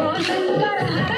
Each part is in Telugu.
我们个的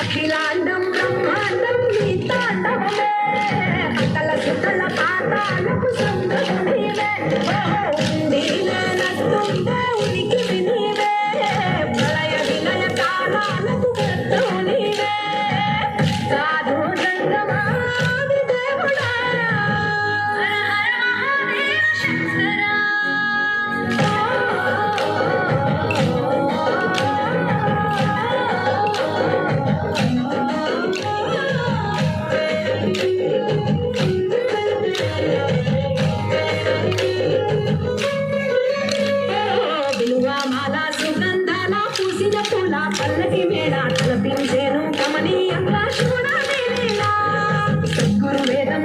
అఖిలాండం బ్రహ్మాండం నీ తాండవమే అతల సుతల పాతాలకు సందర్భమే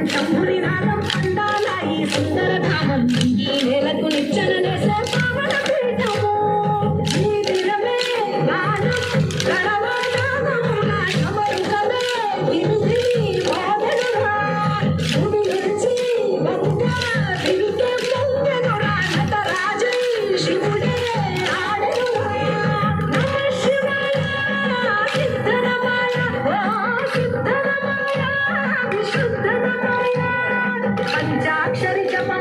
小狐狸 पंचाक्षरी जप